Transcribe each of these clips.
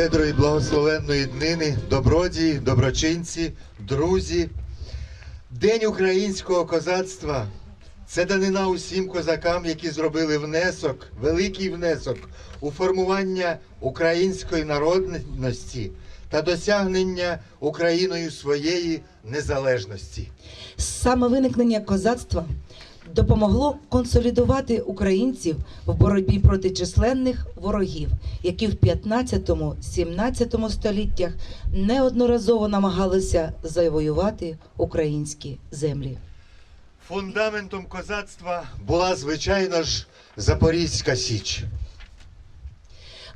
щедрої благословенної днини, добродії, доброчинці, друзі. День українського козацтва це данина усім козакам, які зробили внесок, великий внесок у формування української народності та досягнення Україною своєї незалежності. Саме виникнення козацтва допомогло консолідувати українців в боротьбі проти численних ворогів, які в 15-17 століттях неодноразово намагалися завоювати українські землі. Фундаментом козацтва була, звичайно ж, Запорізька Січ.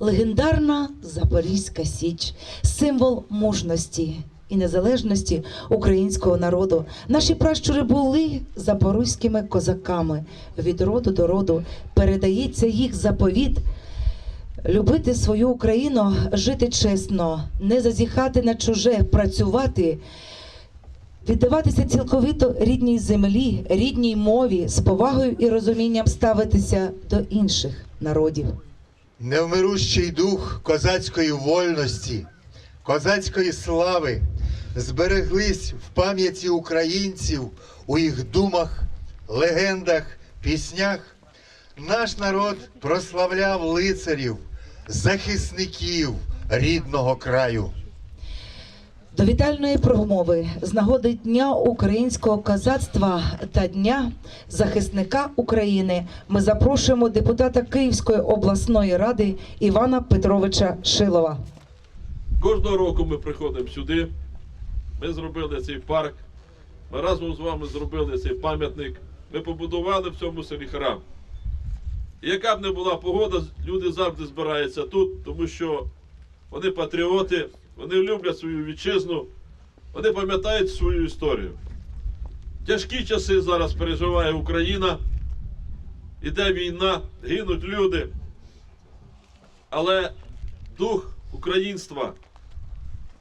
Легендарна Запорізька Січ, символ мужності і незалежності українського народу. Наші пращури були запорозькими козаками. Від роду до роду передається їх заповіт. Любити свою Україну, жити чесно, не зазіхати на чуже, працювати, віддаватися цілковито рідній землі, рідній мові, з повагою і розумінням ставитися до інших народів. Невмирущий дух козацької вольності, козацької слави збереглись в пам'яті українців у їх думах, легендах, піснях. Наш народ прославляв лицарів, захисників рідного краю. До вітальної промови з нагоди Дня українського козацтва та Дня захисника України ми запрошуємо депутата Київської обласної ради Івана Петровича Шилова. Кожного року ми приходимо сюди. Ми зробили цей парк. Ми разом з вами зробили цей пам'ятник. Ми побудували в цьому селі храм. І яка б не була погода, люди завжди збираються тут, тому що вони патріоти, вони люблять свою вітчизну, вони пам'ятають свою історію. Тяжкі часи зараз переживає Україна, іде війна, гинуть люди. Але дух українства,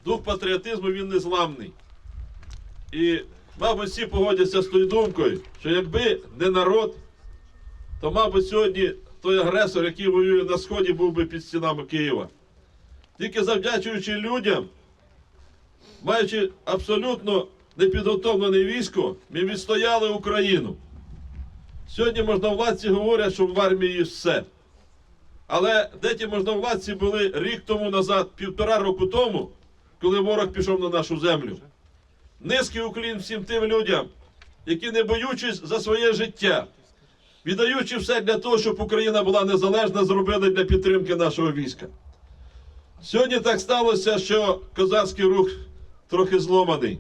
дух патріотизму він незламний. І, мабуть, всі погодяться з тою думкою, що якби не народ, то, мабуть, сьогодні той агресор, який воює на Сході, був би під стінами Києва. Тільки завдячуючи людям, маючи абсолютно непідготовлене військо, ми відстояли Україну. Сьогодні можновладці говорять, що в армії все. Але де ті можновладці були рік тому назад, півтора року тому, коли ворог пішов на нашу землю? Низький уклін всім тим людям, які, не боючись за своє життя, віддаючи все для того, щоб Україна була незалежна, зробили для підтримки нашого війська. Сьогодні так сталося, що козацький рух трохи зломаний.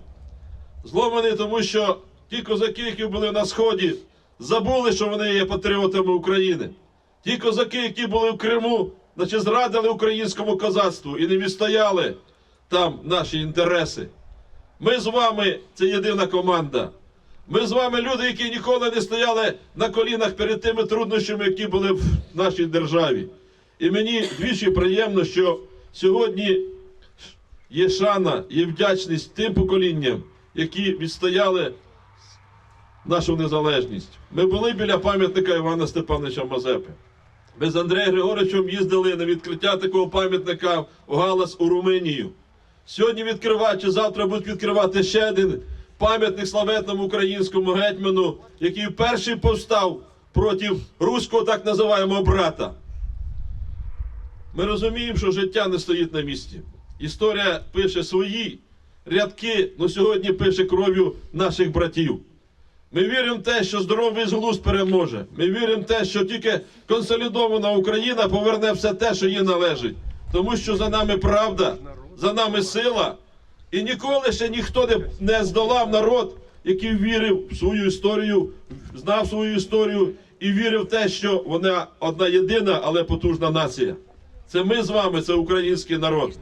Зломаний, тому що ті козаки, які були на Сході, забули, що вони є патріотами України. Ті козаки, які були в Криму, значить зрадили українському козацтву і не відстояли там наші інтереси. Ми з вами це єдина команда. Ми з вами люди, які ніколи не стояли на колінах перед тими труднощами, які були в нашій державі. І мені двічі приємно, що сьогодні є шана, є вдячність тим поколінням, які відстояли нашу незалежність. Ми були біля пам'ятника Івана Степановича Мазепи. Ми з Андреєм Григоровичем їздили на відкриття такого пам'ятника у Галас у Румунію. Сьогодні відкривають, чи завтра будуть відкривати ще один пам'ятник славетному українському гетьману, який перший повстав проти руського так називаємого брата. Ми розуміємо, що життя не стоїть на місці. Історія пише свої рядки, але сьогодні пише кров'ю наших братів. Ми віримо в те, що здоровий глузд переможе. Ми віримо в те, що тільки консолідована Україна поверне все те, що їй належить. Тому що за нами правда, за нами сила. І ніколи ще ніхто не, не здолав народ, який вірив в свою історію, знав свою історію і вірив в те, що вона одна єдина, але потужна нація. Це ми з вами, це український народ.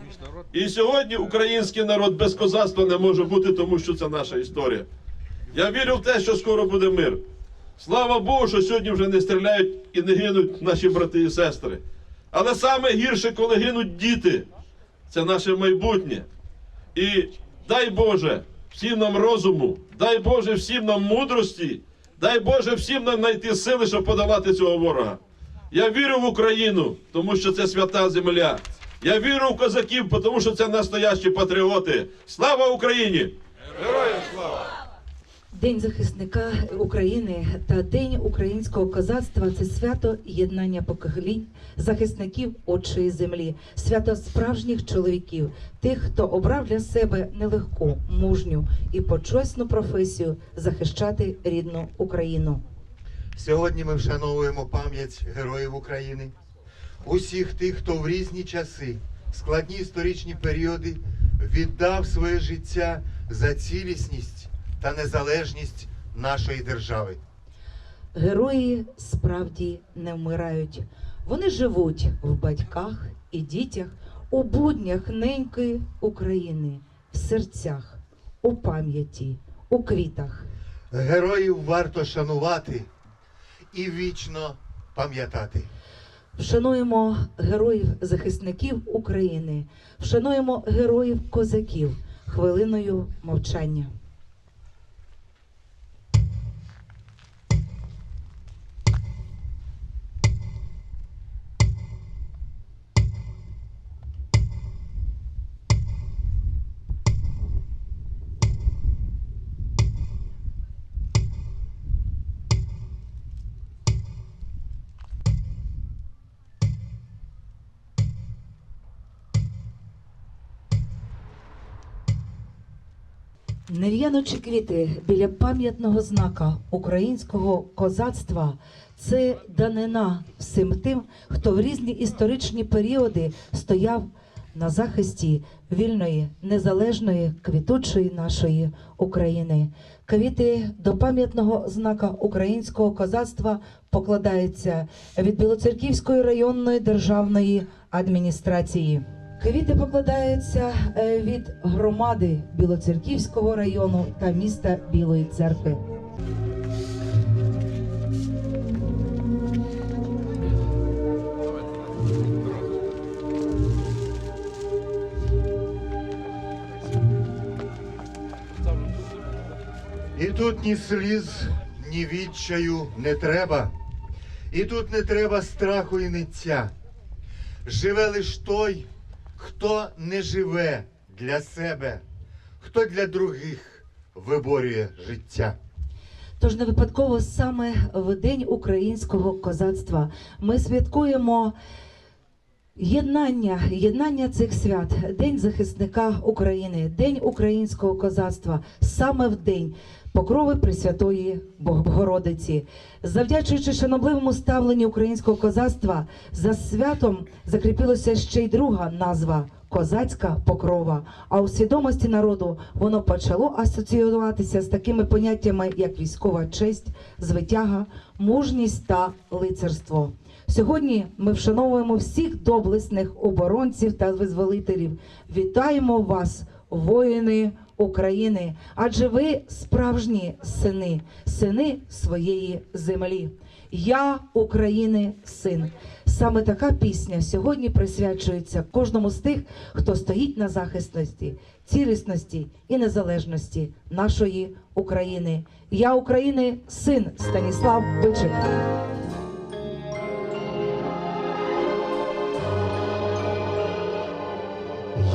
І сьогодні український народ без козацтва не може бути, тому що це наша історія. Я вірю в те, що скоро буде мир. Слава Богу, що сьогодні вже не стріляють і не гинуть наші брати і сестри. Але саме гірше, коли гинуть діти, це наше майбутнє. І дай Боже всім нам розуму, дай Боже всім нам мудрості, дай Боже всім нам знайти сили, щоб подолати цього ворога. Я вірю в Україну, тому що це свята земля. Я вірю в козаків, тому що це настоящі патріоти. Слава Україні! День захисника України та День українського козацтва це свято єднання поколінь, захисників отчої землі, свято справжніх чоловіків, тих, хто обрав для себе нелегку, мужню і почесну професію захищати рідну Україну. Сьогодні ми вшановуємо пам'ять героїв України, усіх тих, хто в різні часи, складні історичні періоди віддав своє життя за цілісність та незалежність нашої держави. Герої справді не вмирають. Вони живуть в батьках і дітях, у буднях ненької України, в серцях, у пам'яті, у квітах. Героїв варто шанувати і вічно пам'ятати. Вшануємо героїв захисників України, вшануємо героїв козаків хвилиною мовчання. Не в'янучі квіти біля пам'ятного знака українського козацтва це данина всім тим, хто в різні історичні періоди стояв на захисті вільної, незалежної, квітучої нашої України. Квіти до пам'ятного знака українського козацтва покладаються від Білоцерківської районної державної адміністрації. Квіти покладаються е, від громади Білоцерківського району та міста Білої церкви. І тут ні сліз, ні відчаю не треба. І тут не треба страху і ниття. Живе лиш той, хто не живе для себе, хто для других виборює життя. Тож не випадково саме в День українського козацтва ми святкуємо єднання, єднання цих свят, День захисника України, День українського козацтва, саме в день покрови Пресвятої Богородиці. Завдячуючи шанобливому ставленню українського козацтва, за святом закріпилася ще й друга назва. Козацька покрова, а у свідомості народу воно почало асоціюватися з такими поняттями, як військова честь, звитяга, мужність та лицарство. Сьогодні ми вшановуємо всіх доблесних оборонців та визволителів. Вітаємо вас, воїни України, адже ви справжні сини, сини своєї землі. Я України син. Саме така пісня сьогодні присвячується кожному з тих, хто стоїть на захисності, цілісності і незалежності нашої України. Я України син Станіслав Бичик.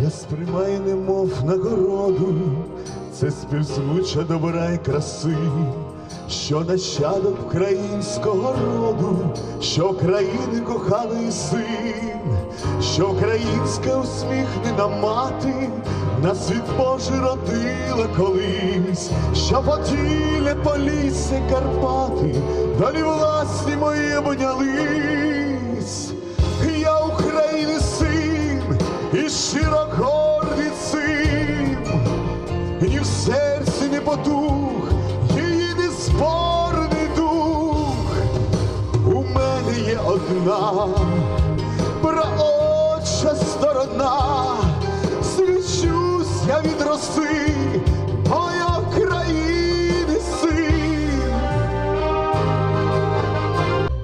Я сприймаю немов нагороду, це співзвуча добра й краси, що нащадок українського роду, що країни коханий син, що українська усміхнена мати на світ Божий родила колись, що поділля полісся Карпати, долі власні мої обнялись. І щиро гордий цим, ні в серці не потух, її неспорний дух. У мене є одна праотча сторона, свічусь я від роси, країни син.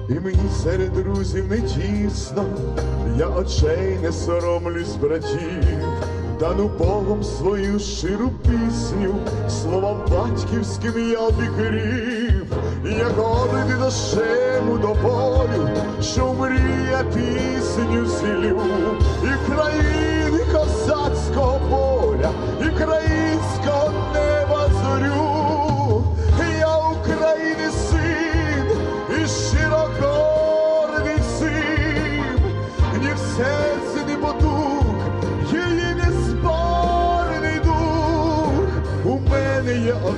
І мені серед друзів не тісно, я очей не соромлюсь братів, дану Богом свою щиру пісню, словам батьківським я обігрів, я годний дощему до полю, що мрія пісню зілю, і країни козацького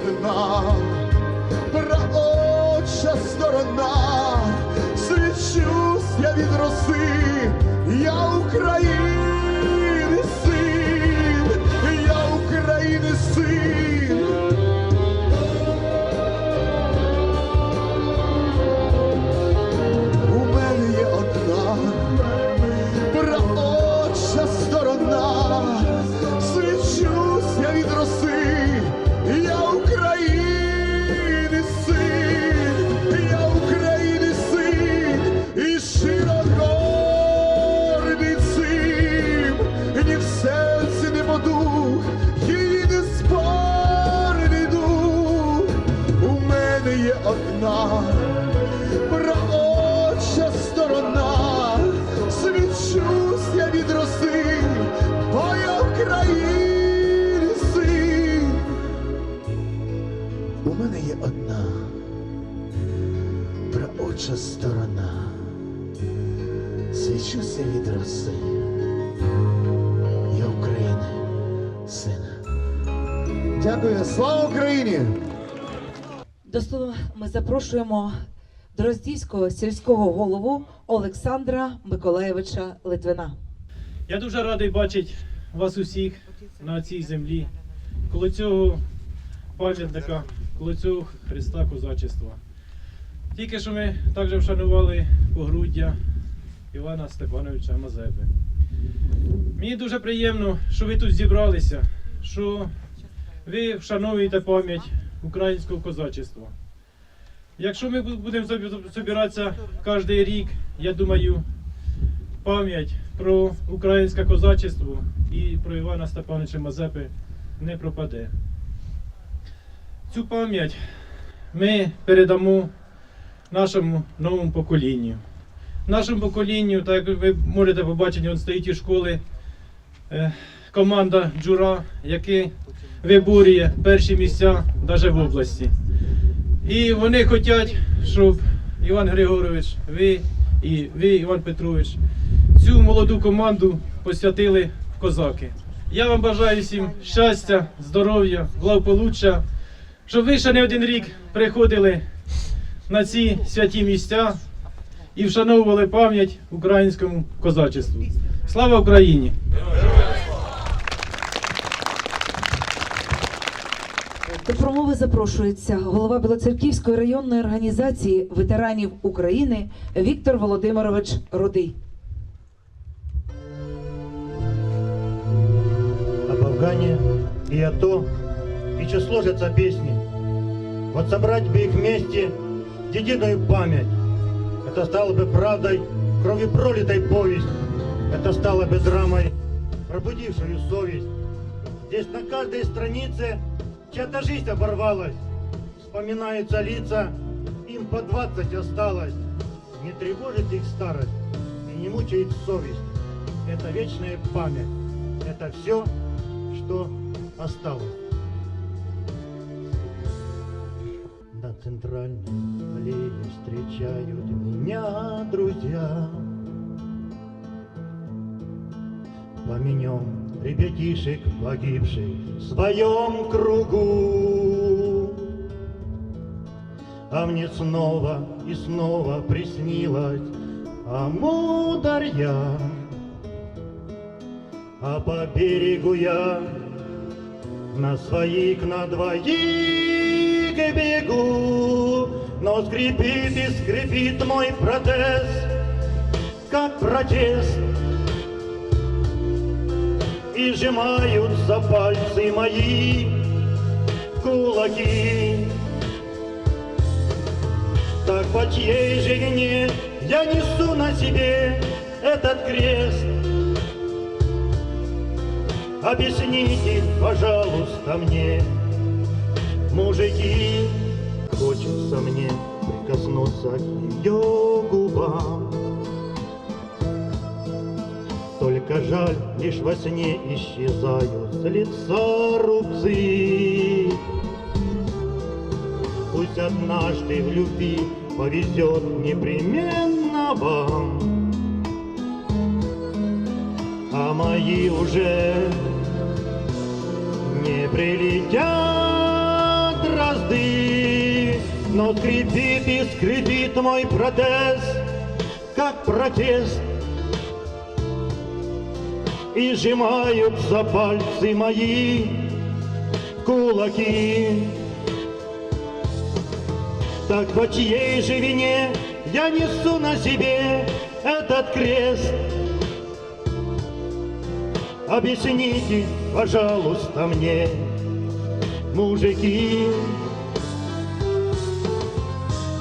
мене є праотча сторона, свічусь я від роси, я України Є одна праотча сторона, свічусь я від роси, я України сина. Дякую, слава Україні! До слова ми запрошуємо Дроздівського сільського голову Олександра Миколаєвича Литвина. Я дуже радий бачити вас усіх на цій землі, коло цього пам'ятника, коло цього Христа Козачества. Тільки що ми також вшанували погруддя Івана Степановича Мазепи. Мені дуже приємно, що ви тут зібралися, що ви вшановуєте пам'ять українського козачества. Якщо ми будемо збиратися кожен рік, я думаю, пам'ять про українське козачество і про Івана Степановича Мазепи не пропаде. Цю пам'ять ми передамо нашому новому поколінню. Нашому поколінню, так як ви можете побачити, он стоїть із школи е, команда Джура, яка виборює перші місця навіть в області. І вони хочуть, щоб Іван Григорович, ви і ви, Іван Петрович, цю молоду команду посвятили в козаки. Я вам бажаю всім щастя, здоров'я, благополуччя, щоб ви ще не один рік приходили на ці святі місця і вшановували пам'ять українському козачеству. Слава Україні! До промови запрошується голова Білоцерківської районної організації ветеранів України Віктор Володимирович Рудий. об Афгане и АТО, че сложатся песни. Вот собрать бы их вместе в единую память. Это стало бы правдой, кровью пролитой повесть. Это стало бы драмой, пробудившую совесть. Здесь на каждой странице чья-то жизнь оборвалась. Вспоминаются лица, им по двадцать осталось. Не тревожит их старость и не мучает совесть. Это вечная память. Это все, что осталось. Центральной аллее встречают меня друзья. Поменем ребятишек погибших в своем кругу. А мне снова и снова приснилось Амударья. А по берегу я на своих, на двоих бегу, но скрипит и скрипит мой протез, как протест. И сжимаются пальцы мои в кулаки. Так по чьей же вине я несу на себе этот крест? Объясните, пожалуйста, мне, мужики, хочется мне прикоснуться к ее губам. Только жаль, лишь во сне исчезают с лица рубцы. Пусть однажды в любви повезет непременно вам, А мои уже не прилетят дрозды, но скрипит и скрипит мой протез, как протест. И сжимаются пальцы мои кулаки. Так по чьей же вине я несу на себе этот крест? Объясните, пожалуйста, мне, мужики.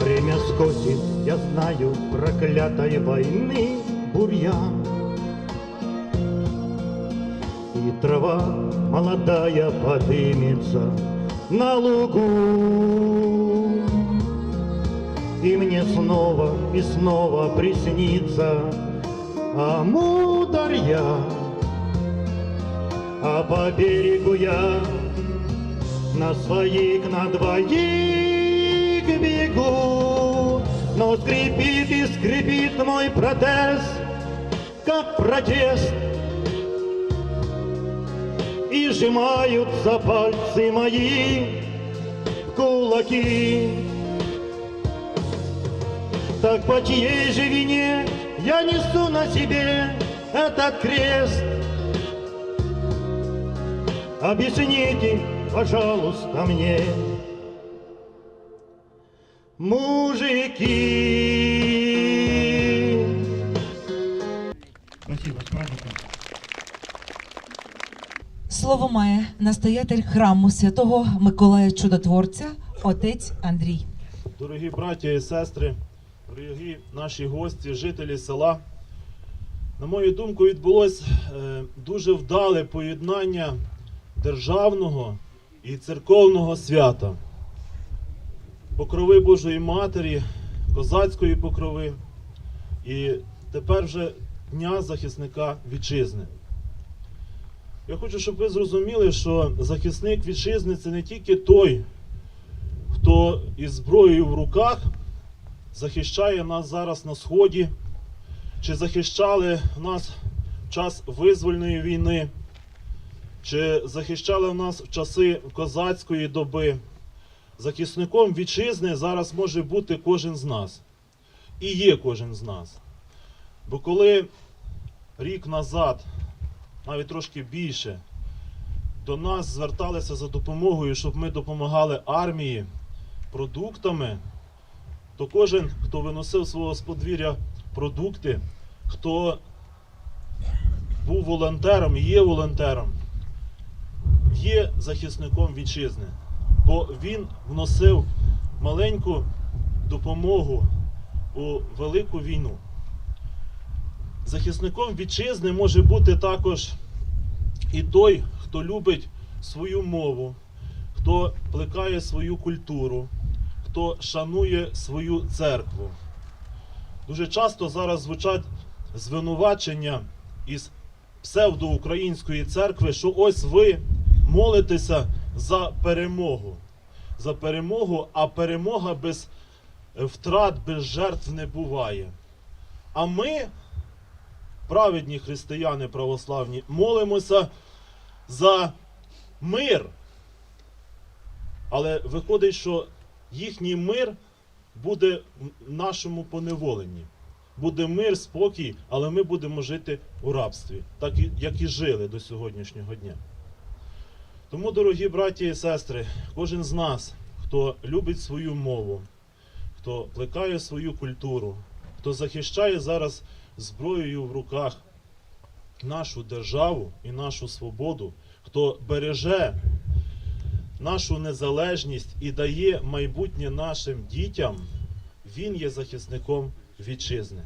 Время скосит, я знаю, проклятой войны бурьян. И трава молодая подымется на лугу. И мне снова и снова приснится Амударья. А по берегу я на своих на двоих бегу, но скрипит и скрипит мой протез, как протест. И сжимаются пальцы мои в кулаки. Так по чьей же вине я несу на себе этот крест? Объясните, пожалуйста, мне, мужики. Спасибо, с праздником. Слово має настоятель храму святого Миколая Чудотворця, отець Андрій. Дорогі браття і сестри, дорогі наші гості, жителі села. На мою думку, відбулось е, дуже вдале поєднання державного і церковного свята. Покрови Божої Матері, козацької покрови і тепер вже Дня захисника вітчизни. Я хочу, щоб ви зрозуміли, що захисник вітчизни це не тільки той, хто із зброєю в руках захищає нас зараз на сході, чи захищали нас в час визвольної війни, чи захищали нас в часи козацької доби. Захисником вітчизни зараз може бути кожен з нас. І є кожен з нас. Бо коли рік назад, навіть трошки більше, до нас зверталися за допомогою, щоб ми допомагали армії продуктами, то кожен, хто виносив свого з подвір'я продукти, хто був волонтером і є волонтером, є захисником вітчизни, бо він вносив маленьку допомогу у велику війну. Захисником вітчизни може бути також і той, хто любить свою мову, хто плекає свою культуру, хто шанує свою церкву. Дуже часто зараз звучать звинувачення із псевдоукраїнської церкви, що ось ви молитеся за перемогу. За перемогу, а перемога без е, втрат, без жертв не буває. А ми, праведні християни православні, молимося за мир. Але виходить, що їхній мир буде в нашому поневоленні. Буде мир, спокій, але ми будемо жити у рабстві, так як і жили до сьогоднішнього дня. Тому, дорогі браті і сестри, кожен з нас, хто любить свою мову, хто плекає свою культуру, хто захищає зараз зброєю в руках нашу державу і нашу свободу, хто береже нашу незалежність і дає майбутнє нашим дітям, він є захисником вітчизни.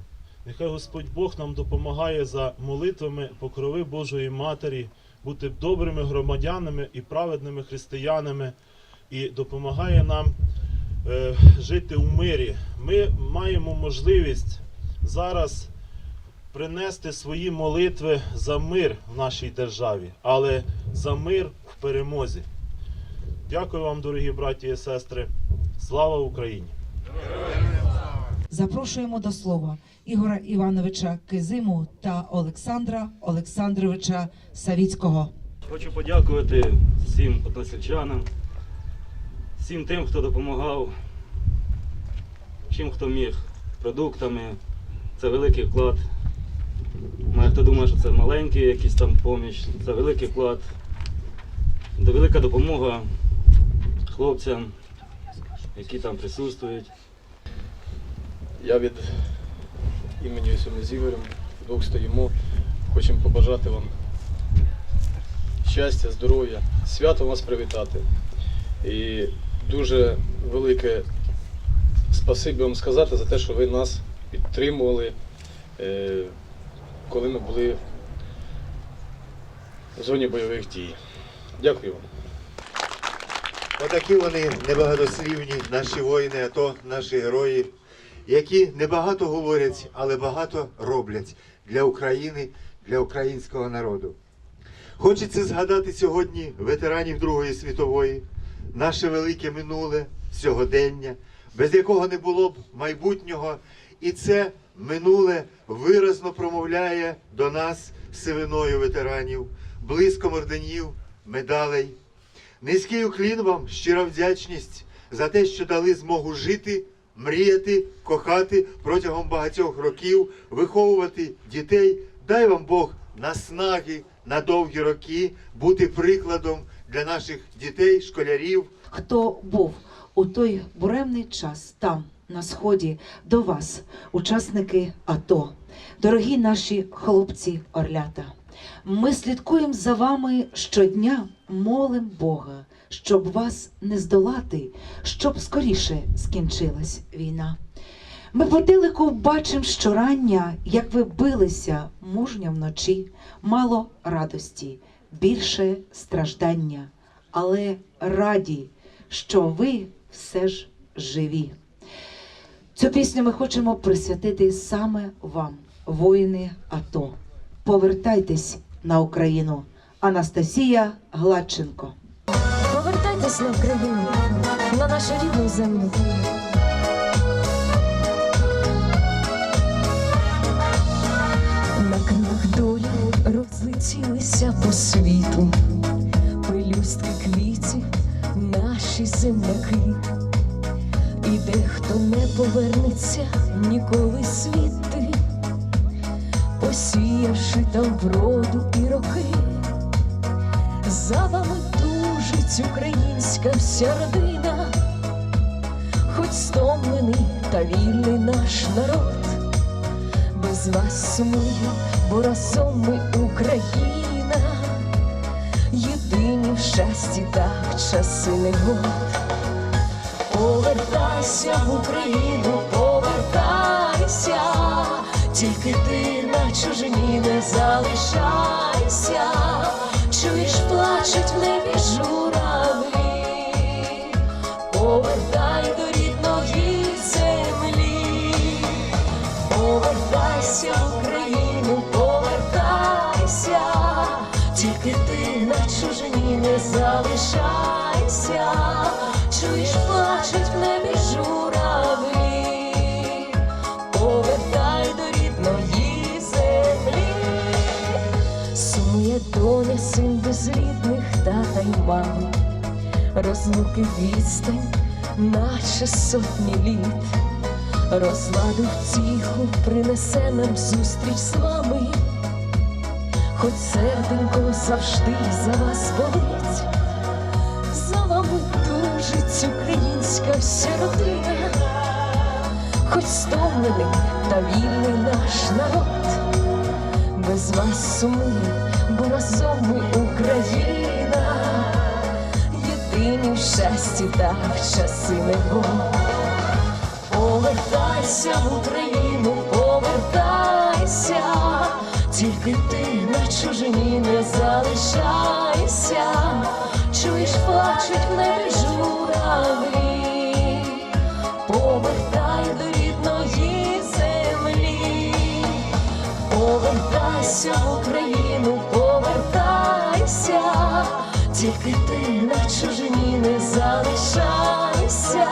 Нехай Господь Бог нам допомагає за молитвами покрови Божої Матері бути добрими громадянами і праведними християнами, і допомагає нам е, жити у мирі. Ми маємо можливість зараз принести свої молитви за мир в нашій державі, але за мир в перемозі. Дякую вам, дорогі браті і сестри. Слава Україні! Запрошуємо до слова Ігора Івановича Кизиму та Олександра Олександровича Савіцького. Хочу подякувати всім односельчанам, всім тим, хто допомагав, чим хто міг, продуктами. Це великий вклад. Має хто думає, що це маленький якийсь там поміч, це великий вклад. Це велика допомога хлопцям, які там присутствують. Я від імені Ісуми з Ігорем вдвох стоїмо. Хочемо побажати вам щастя, здоров'я, свято вас привітати. І дуже велике спасибі вам сказати за те, що ви нас підтримували, е, коли ми були в зоні бойових дій. Дякую вам. Отакі вони небагатослівні, наші воїни, АТО, наші герої, які небагато говорять, але багато роблять для України, для українського народу. Хочеться згадати сьогодні ветеранів Другої світової, наше велике минуле, сьогодення, без якого не було б майбутнього. І це минуле виразно промовляє до нас сивиною ветеранів, близьком орденів, медалей. Низький уклін вам, щира вдячність за те, що дали змогу жити, мріяти, кохати протягом багатьох років, виховувати дітей. Дай вам Бог наснаги на довгі роки, бути прикладом для наших дітей, школярів. Хто був у той буремний час там, на сході, до вас, учасники АТО, дорогі наші хлопці орлята. Ми слідкуємо за вами щодня, молим Бога, щоб вас не здолати, щоб скоріше скінчилась війна. Ми по телеку бачимо щорання, як ви билися мужньо вночі, мало радості, більше страждання, але раді, що ви все ж живі. Цю пісню ми хочемо присвятити саме вам, воїни АТО. Повертайтесь на Україну. Анастасія Гладченко. Повертайтесь на Україну, на нашу рідну землю. На крилах долі розлетілися по світу, пелюстки квітів, наші земляки, і дехто не повернеться ніколи світи, посіявши там вроду і роки. За вами тужить українська вся родина, хоч стомлений та вільний наш народ, без вас сумує, бо разом ми Україна, єдині в щасті так часи не год. Повертайся в Україну, повертайся, тільки ти чужині не залишайся, чуєш, плачуть в небі журавлі, повертай до рідної землі, повертайся Україну, повертайся, тільки ти на чужині не залишайся, тата розлуки відстань, наче сотні літ, розладу втіху принесе нам зустріч з вами, хоч серденько завжди за вас болить, за вами тужить українська вся родина, хоч стомлений та вільний наш народ. Без вас сумує, бо разом ми Україна, єдині в щасті так часи не год. Повертайся в Україну, повертайся, тільки ти на чужині не залишайся, чуєш, плачуть в небі журавлі, повертай до рідної землі, повертайся в Україну, повертайся, тільки ти на чужині не залишайся,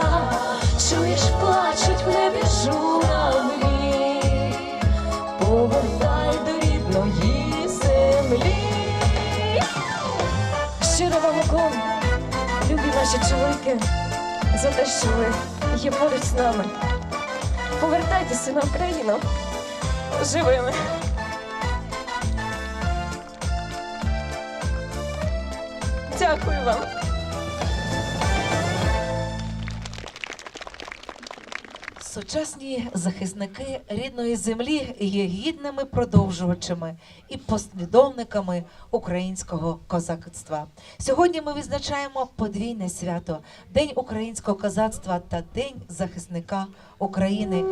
чуєш, плачуть в небі журавлі, повертай до рідної землі. Щиро вам уклон, любі наші чоловіки, за те, що ви є поруч з нами. Повертайтеся на Україну живими. Дякую вам. Сучасні захисники рідної землі є гідними продовжувачами і послідовниками українського козацтва. Сьогодні ми відзначаємо подвійне свято День українського козацтва та День захисника України.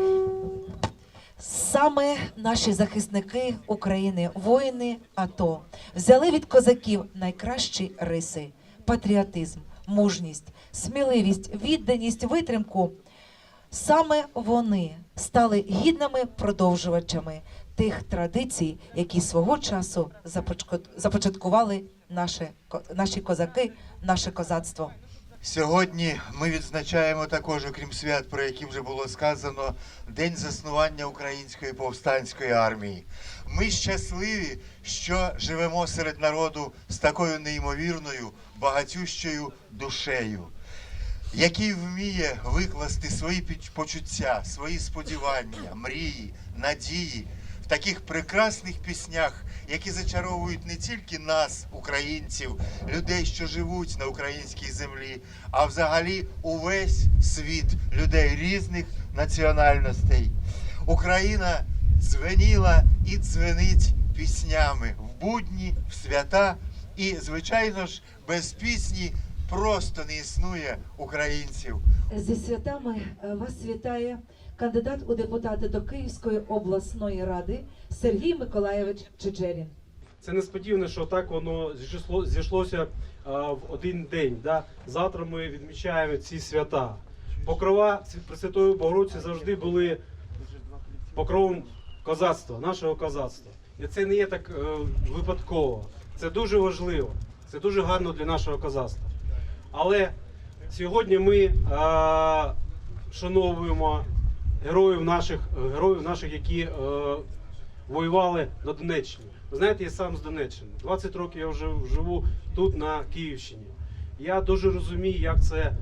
Саме наші захисники України, воїни АТО, взяли від козаків найкращі риси: патріотизм, мужність, сміливість, відданість, витримку. Саме вони стали гідними продовжувачами тих традицій, які свого часу започаткували наші козаки, наше козацтво. Сьогодні ми відзначаємо також, окрім свят, про які вже було сказано, День заснування Української повстанської армії. Ми щасливі, що живемо серед народу з такою неймовірною, багатющою душею, який вміє викласти свої почуття, свої сподівання, мрії, надії в таких прекрасних піснях, які зачаровують не тільки нас, українців, людей, що живуть на українській землі, а взагалі увесь світ людей різних національностей. Україна дзвеніла і дзвенить піснями в будні, в свята, і, звичайно ж, без пісні просто не існує українців. Зі святами е, вас вітає кандидат у депутати до Київської обласної ради Сергій Миколаєвич Чечерін. Це несподівано, що так воно зійшло, зійшлося а, в один день. Да? Завтра ми відмічаємо ці свята. Покрова Пресвятої Богородиці завжди були покровом козацтва, нашого козацтва. І це не є так е, випадково. Це дуже важливо, це дуже гарно для нашого козацтва. Але сьогодні ми е, шановуємо героїв наших, героїв наших, які е, воювали на Донеччині. Ви знаєте, я сам з Донеччини. 20 років я вже живу тут, на Київщині. Я дуже розумію, як це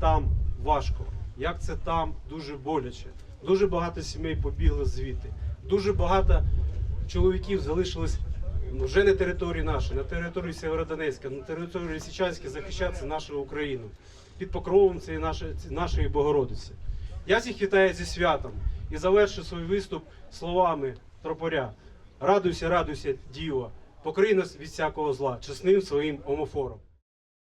там важко, як це там дуже боляче. Дуже багато сімей побігли звідти. Дуже багато чоловіків залишились ну, вже на території нашої, на території Сєвєродонецька, на території Лисичанська захищати нашу Україну під покровом цієї нашої, нашої Богородиці. Я всіх вітаю зі святом і завершу свій виступ словами тропоря. Радуйся, радуйся, діва, покрий нас від всякого зла, чесним своїм омофором.